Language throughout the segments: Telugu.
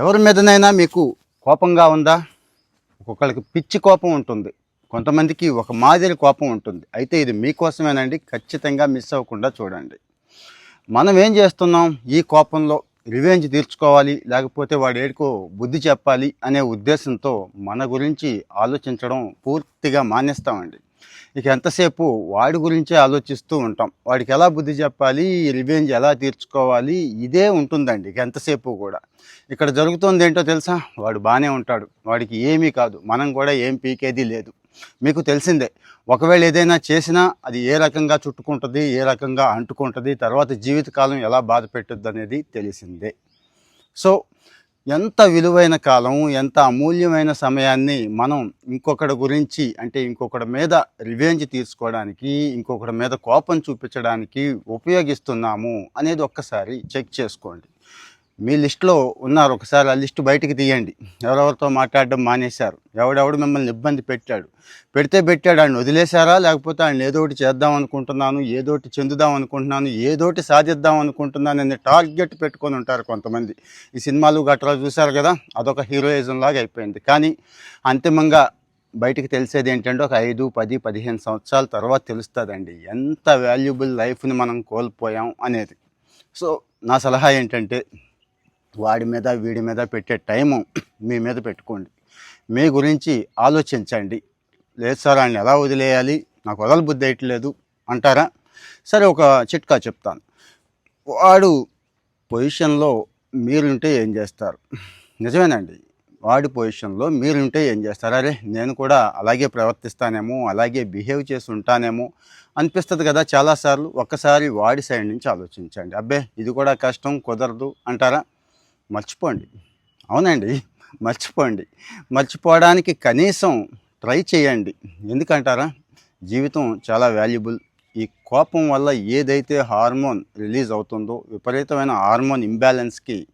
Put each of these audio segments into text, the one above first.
ఎవరి మీదనైనా మీకు కోపంగా ఉందా? ఒక్కొక్కరికి పిచ్చి కోపం ఉంటుంది. కొంతమందికి ఒక మాదిరి కోపం ఉంటుంది. అయితే ఇది మీకోసమేనండి. ఖచ్చితంగా మిస్ అవ్వకుండా చూడండి. మనం ఏం చేస్తున్నాం? ఈ కోపంలో రివెంజ్ తీర్చుకోవాలి. లేకపోతే వాడు ఏడుకో బుద్ధి చెప్పాలి అనే ఉద్దేశంతో మన గురించి ఆలోచించడం పూర్తిగా మానేస్తామండి. ఇక ఎంతసేపు వాడి గురించే ఆలోచిస్తూ ఉంటాం. వాడికి ఎలా బుద్ధి చెప్పాలి రివెంజ్ ఎలా తీర్చుకోవాలి ఇదే ఉంటుందండి ఇక ఎంతసేపు కూడా. ఇక్కడ జరుగుతుంది ఏంటో తెలుసా? వాడు బాగానే ఉంటాడు. వాడికి ఏమీ కాదు. మనం కూడా ఏం పీకేది లేదు. మీకు తెలిసిందే. ఒకవేళ ఏదైనా చేసినా అది ఏ రకంగా చుట్టుకుంటుంది ఏ రకంగా అంటుకుంటుంది తర్వాత జీవితకాలం ఎలా బాధ పెట్టుద్ది అనేది తెలిసిందే. సో ఎంత విలువైన కాలం ఎంత అమూల్యమైన సమయాన్ని మనం ఇంకొకటి గురించి అంటే ఇంకొకటి మీద రివెంజ్ తీసుకోవడానికి ఇంకొకటి మీద కోపం చూపించడానికి ఉపయోగిస్తున్నాము అనేది ఒక్కసారి చెక్ చేసుకోండి. మీ లిస్టులో ఉన్నారు ఒకసారి ఆ లిస్టు బయటికి తీయండి. ఎవరెవరితో మాట్లాడడం మానేశారు? ఎవడెవడు మిమ్మల్ని ఇబ్బంది పెట్టాడు? పెడితే పెట్టాడు ఆయన వదిలేశారా? లేకపోతే ఆయన ఏదోటి చేద్దాం అనుకుంటున్నాను ఏదోటి చెందుదాం అనుకుంటున్నాను ఏదోటి సాధిద్దాం అనుకుంటున్నాను అనే టార్గెట్ పెట్టుకొని ఉంటారు కొంతమంది. ఈ సినిమాలు గట్రా చూశారు కదా అదొక హీరోయిజం లాగా అయిపోయింది. కానీ అంతిమంగా బయటికి తెలిసేది ఏంటంటే ఒక ఐదు పది పదిహేను సంవత్సరాల తర్వాత తెలుస్తుందండి. ఎంత వాల్యుబుల్ లైఫ్ని మనం కోల్పోయాం అనేది. సో నా సలహా ఏంటంటే వాడి మీద వీడి మీద పెట్టే టైము మీ మీద పెట్టుకోండి. మీ గురించి ఆలోచించండి. లేదు సార్ ఆయన ఎలా వదిలేయాలి? నాకు వదల బుద్ధి వేయట్లేదు అంటారా? సరే ఒక చిట్కా చెప్తాను. వాడు పొజిషన్లో మీరుంటే ఏం చేస్తారు? నిజమేనండి. వాడి పొజిషన్లో మీరుంటే ఏం చేస్తారు? అరే నేను కూడా అలాగే ప్రవర్తిస్తానేమో అలాగే బిహేవ్ చేసి ఉంటానేమో అనిపిస్తుంది కదా చాలాసార్లు. ఒక్కసారి వాడి సైడ్ నుంచి ఆలోచించండి. అబ్బే ఇది కూడా కష్టం కుదరదు అంటారా? మర్చిపోండి. అవునండి మర్చిపోండి. మర్చిపోవడానికి కనీసం ట్రై చేయండి. ఎందుకంటారా? జీవితం చాలా వాల్యుబుల్. ఈ కోపం వల్ల ఏదైతే హార్మోన్ రిలీజ్ అవుతుందో విపరీతమైన హార్మోన్ ఇంబ్యాలెన్స్కి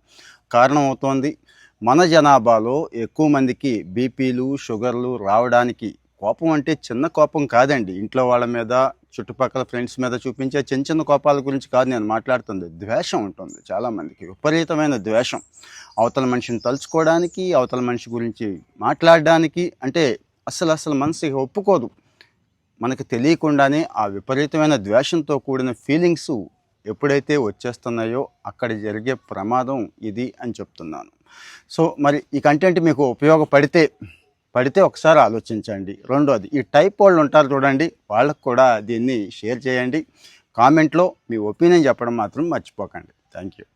కారణం అవుతోంది. మన జనాభాలో ఎక్కువ మందికి బీపీలు షుగర్లు రావడానికి కోపం అంటే చిన్న కోపం కాదండి. ఇంట్లో వాళ్ళ మీద చుట్టుపక్కల ఫ్రెండ్స్ మీద చూపించే చిన్న చిన్న కోపాల గురించి కాదు నేను మాట్లాడుతుంది. ద్వేషం ఉంటుంది చాలామందికి విపరీతమైన ద్వేషం. అవతల మనిషిని తలుచుకోవడానికి అవతల మనిషి గురించి మాట్లాడడానికి అంటే అసలు అసలు మనసు ఒప్పుకోదు. మనకు తెలియకుండానే ఆ విపరీతమైన ద్వేషంతో కూడిన ఫీలింగ్స్ ఎప్పుడైతే వచ్చేస్తున్నాయో అక్కడ జరిగే ప్రమాదం ఇది అని చెప్తున్నాను. సో మరి ఈ కంటెంట్ మీకు ఉపయోగపడితే పడితే ఒకసారి ఆలోచించండి. రెండోది ఈ టైప్ వాళ్ళు ఉంటారు చూడండి వాళ్ళకు కూడా దీన్ని షేర్ చేయండి. కామెంట్లో మీ ఒపీనియన్ చెప్పడం మాత్రం మర్చిపోకండి. Thank you